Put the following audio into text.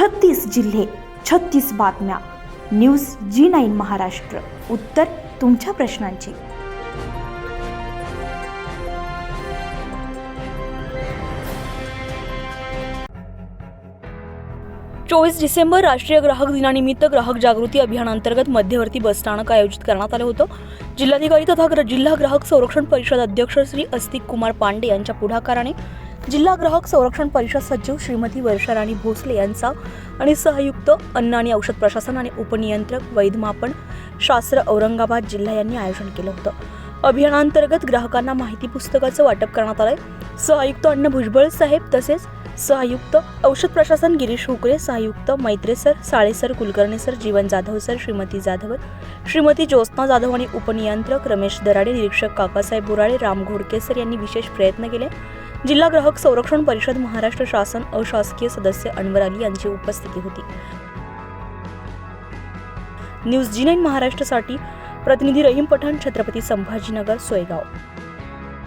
छत्तीस जिल्हे छत्तीस बातम्या. News Zee nine Maharashtra. उत्तर तुमच्या प्रश्नांची. चोवीस डिसेंबर राष्ट्रीय ग्राहक दिनानिमित्त ग्राहक जागृती अभियानांतर्गत मध्यवर्ती बसस्थानक आयोजित करण्यात आलं होतं. जिल्हाधिकारी तथा जिल्हा ग्राहक संरक्षण परिषद अध्यक्ष श्री अस्तिक कुमार पांडे यांच्या पुढाकाराने जिल्हा ग्राहक संरक्षण परिषद सचिव श्रीमती वर्षाराणी भोसले यांचा आणि सहयुक्त अन्न आणि औषध प्रशासन आणि उपनियंत्रक वैधमापन शास्त्र औरंगाबाद जिल्हा यांनी आयोजन केलं होतं. अभियानांतर्गत ग्राहकांना माहिती पुस्तकाचं वाटप करण्यात आलंय. सहयुक्त अन्न भुजबळ साहेब तसेच सहयुक्त औषध प्रशासन Girish हुकरे सहयुक्त Maitre sir Sale sir Kulkarni sir Jeevan Jadhav sir Shrimati Jadhav Shrimati Jyotna Jadhav आणि उपनियंत्रक रमेश दराडे निरीक्षक काकासाहेब बोराळे राम घोडके सर यांनी विशेष प्रयत्न केले. जिल्हा ग्राहक संरक्षण परिषद महाराष्ट्र शासन अशासकीय सदस्य अनवर अली यांची उपस्थिती होती. न्यूज जी नाईन महाराष्ट्रासाठी प्रतिनिधी रहीम पठाण छत्रपती संभाजीनगर सोयगाव.